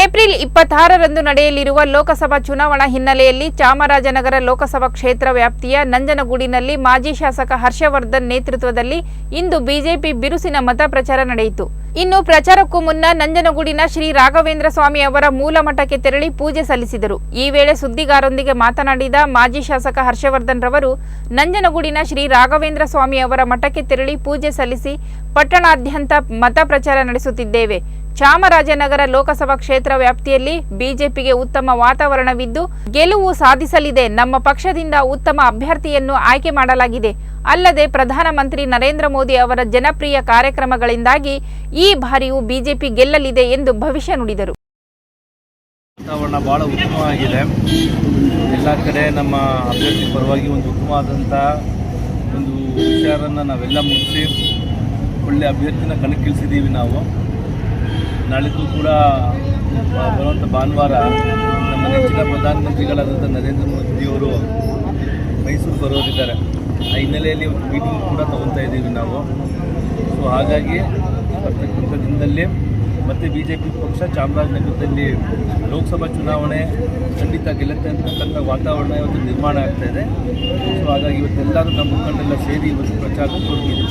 April ಇಪ್ಪತ್ತಾರರಂದು ನಡೆಯಲಿರುವ ಲೋಕಸಭಾ ಚುನಾವಣಾ ಹಿನ್ನೆಲೆಯಲ್ಲಿ ಚಾಮರಾಜನಗರ ಲೋಕಸಭಾ ಕ್ಷೇತ್ರ ವ್ಯಾಪ್ತಿಯ ನಂಜನಗೂಡಿನಲ್ಲಿ ಮಾಜಿ ಶಾಸಕ ಹರ್ಷವರ್ಧನ್ ನೇತೃತ್ವದಲ್ಲಿ ಇಂದು ಬಿಜೆಪಿ ಬಿರುಸಿನ ಮತ ಪ್ರಚಾರ ನಡೆಯಿತು. ಇನ್ನು ಪ್ರಚಾರಕ್ಕೂ ಮುನ್ನ ನಂಜನಗೂಡಿನ ಶ್ರೀ ರಾಘವೇಂದ್ರ ಸ್ವಾಮಿ ಅವರ ಮೂಲ ಮಠಕ್ಕೆ ತೆರಳಿ ಪೂಜೆ ಸಲ್ಲಿಸಿದರು. ಈ ವೇಳೆ ಸುದ್ದಿಗಾರರೊಂದಿಗೆ ಮಾತನಾಡಿದ ಮಾಜಿ ಶಾಸಕ ಹರ್ಷವರ್ಧನ್ ರವರು, ನಂಜನಗೂಡಿನ ಶ್ರೀ ರಾಘವೇಂದ್ರ ಸ್ವಾಮಿ ಅವರ ಮಠಕ್ಕೆ ತೆರಳಿ ಪೂಜೆ ಸಲ್ಲಿಸಿ ಪಟ್ಟಣಾದ್ಯಂತ ಮತ ಪ್ರಚಾರ ನಡೆಸುತ್ತಿದ್ದೇವೆ. ಚಾಮರಾಜನಗರ ಲೋಕಸಭಾ ಕ್ಷೇತ್ರ ವ್ಯಾಪ್ತಿಯಲ್ಲಿ ಬಿಜೆಪಿಗೆ ಉತ್ತಮ ವಾತಾವರಣವಿದ್ದು ಗೆಲುವು ಸಾಧಿಸಲಿದೆ. ನಮ್ಮ ಪಕ್ಷದಿಂದ ಉತ್ತಮ ಅಭ್ಯರ್ಥಿಯನ್ನು ಆಯ್ಕೆ ಮಾಡಲಾಗಿದೆ. ಅಲ್ಲದೆ ಪ್ರಧಾನಮಂತ್ರಿ ನರೇಂದ್ರ ಮೋದಿ ಅವರ ಜನಪ್ರಿಯ ಕಾರ್ಯಕ್ರಮಗಳಿಂದಾಗಿ ಈ ಬಾರಿಯೂ ಬಿಜೆಪಿ ಗೆಲ್ಲಲಿದೆ ಎಂದು ಭವಿಷ್ಯ ನುಡಿದರು. ವಾತಾವರಣ ಬಹಳ ಉತ್ತಮವಾಗಿದೆ ಎಲ್ಲ ಕಡೆ ನಮ್ಮ ಅಭ್ಯರ್ಥಿ ಪರವಾಗಿ ಒಂದು ಉತ್ತಮವಾದಂಥ ಒಂದು ವಿಚಾರನ ನಾವೆಲ್ಲ ಮುಗಿಸಿ ಒಳ್ಳೆ ಅಭ್ಯರ್ಥಿನ ಕಣಕ್ಕಿಳಿಸಿದ್ದೀವಿ ನಾವು. ನಾಳಿದ್ದು ಕೂಡ ಬರುವಂಥ ಭಾನುವಾರ ನಮ್ಮ ನೆಚ್ಚಿನ ಪ್ರಧಾನಮಂತ್ರಿಗಳಾದಂಥ ನರೇಂದ್ರ ಮೋದಿಯವರು ಮೈಸೂರು ಬರೋರಿದ್ದಾರೆ ಆ ಹಿನ್ನೆಲೆಯಲ್ಲಿ ಮೀಟಿಂಗ್ ಕೂಡ ತಗೊತಾ ಇದ್ದೀವಿ ನಾವು. ಸೊ ಹಾಗಾಗಿ ಬರ್ತಕ್ಕಂಥ ದಿನದಲ್ಲಿ ಮತ್ತು ಬಿ ಜೆ ಪಿ ಪಕ್ಷ ಚಾಮರಾಜನಗರದಲ್ಲಿ ಲೋಕಸಭಾ ಚುನಾವಣೆ ಖಂಡಿತ ಗೆಲ್ಲುತ್ತೆ ಅಂತಕ್ಕಂಥ ವಾತಾವರಣ ಇವತ್ತು ನಿರ್ಮಾಣ ಆಗ್ತಾ ಇದೆ. ಸೊ ಹಾಗಾಗಿ ಇವತ್ತೆಲ್ಲರೂ ನಮ್ಮ ಮುಖಂಡರೆಲ್ಲ ಸೇರಿ ಇವತ್ತು ಪ್ರಚಾರ ತೊಡಗಿದ್ದೀವಿ